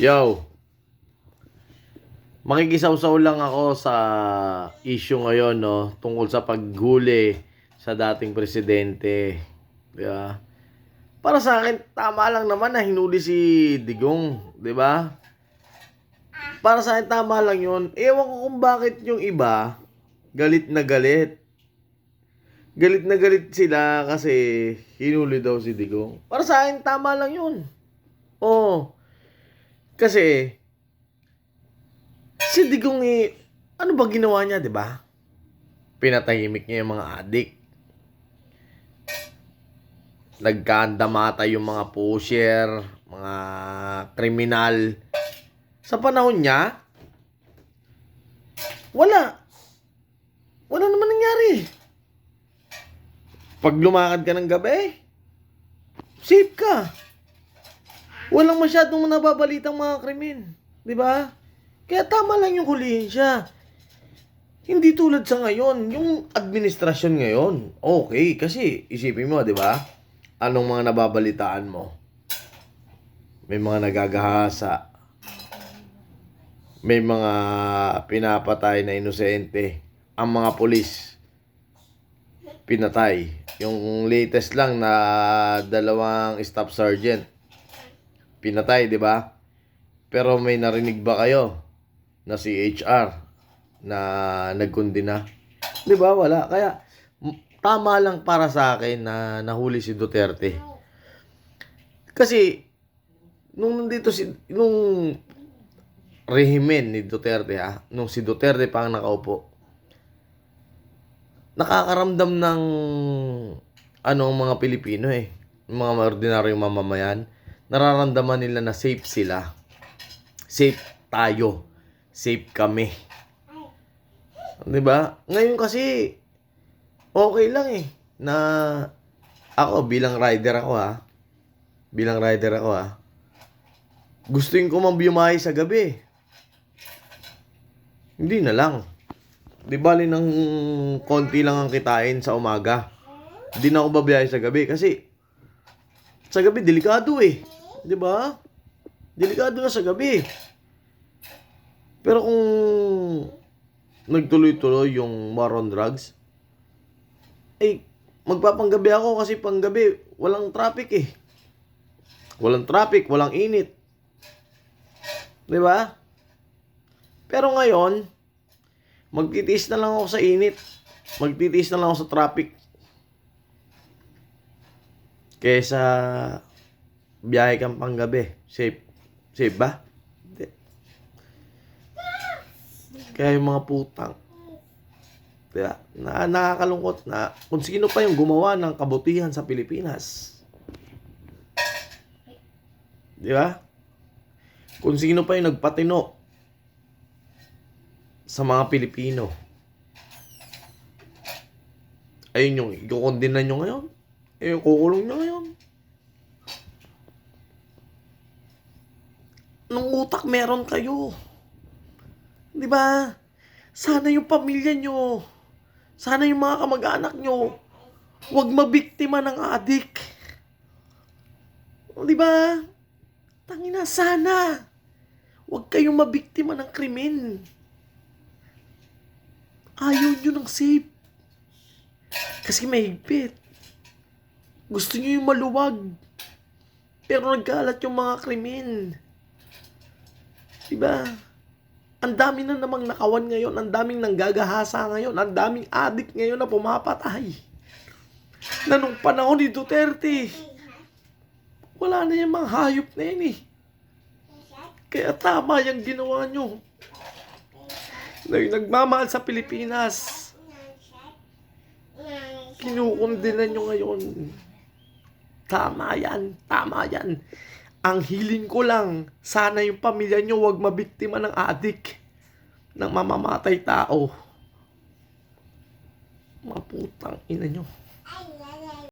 Yo. Makikisawsaw lang ako sa issue ngayon, no, tungkol sa paghuli sa dating presidente. Di ba? Para sa akin, tama lang naman na hinuli si Digong, di ba? Para sa akin, tama lang yun. Ewan ko kung bakit yung iba, galit na galit. Galit na galit sila kasi hinuli daw si Digong. Para sa akin, tama lang yun. Oo. Kasi, si Digong eh, ano ba ginawa niya, di ba? Pinatahimik niya yung mga adik. Nagkandamata yung mga pusher, mga kriminal. Sa panahon niya, wala. Wala naman nangyari. Pag lumakad ka ng gabi, safe ka. Walang masyadong nababalitang mga krimen. Di ba? Kaya tama lang yung hulihin siya. Hindi tulad sa ngayon, yung administrasyon ngayon, okay. Kasi isipin mo, di ba? Anong mga nababalitaan mo? May mga nagagahasa. May mga pinapatay na inosente. Ang mga polis, pinatay. Yung latest lang na dalawang staff sergeant, pinatay, di ba? Pero may narinig ba kayo na si HR na nagkundina? Di ba? Wala. Kaya tama lang para sa akin na nahuli si Duterte. Kasi nung nandito si nung rehimen ni Duterte ha, nung si Duterte pa ang nakaupo, nakakaramdam ng ano ang mga Pilipino eh, mga ordinaryong mamamayan, nararamdaman nila na safe sila. Safe tayo. Safe kami. 'Di ba? Ngayon kasi okay lang eh na ako bilang rider ako ha. Bilang rider ako ha. Gustuin ko man bumahay sa gabi. Hindi na lang. Di bali ng konti lang ang kitain sa umaga. Hindi na ako babiyahe sa gabi kasi sa gabi delikado eh. Di ba? Delikado na sa gabi. Pero kung nagtuloy-tuloy yung war on drugs, eh, magpapanggabi ako kasi panggabi, walang traffic eh. Walang traffic, walang init. Di ba? Pero ngayon, magtitiis na lang ako sa init. Magtitiis na lang ako sa traffic. Kesa biyahe kang panggabi. Safe. Safe ba? Hindi. Kaya yung mga putang. Diba? Na, nakakalungkot na kung sino pa yung gumawa ng kabutihan sa Pilipinas. Di ba? Kung sino pa yung nagpatino sa mga Pilipino. Ayun yung ikukondina nyo ngayon. Eh, yung kukulong nyo ngayon. Nung utak meron kayo. Di ba? Sana yung pamilya nyo, sana yung mga kamag-anak nyo, huwag mabiktima ng adik. Di ba? Tangina, sana. Huwag kayong mabiktima ng krimen. Ayaw nyo ng safe. Kasi mahigpit. Gusto nyo yung maluwag. Pero nagkalat yung mga krimen. Diba? Ang dami na namang nakawan ngayon. Ang daming nanggagahasa ngayon. Ang daming adik ngayon na pumapatay. Na nung panahon ni Duterte, wala na yung mga hayop na yun eh. Kaya tama yung ginawa nyo. Na yung nagmamahal sa Pilipinas. Kinukundinan nyo ngayon. Tama yan. Tama yan. Ang hiling ko lang, sana yung pamilya nyo wag mabiktima ng adik. Ng mamamatay tao. Mga putang ina nyo.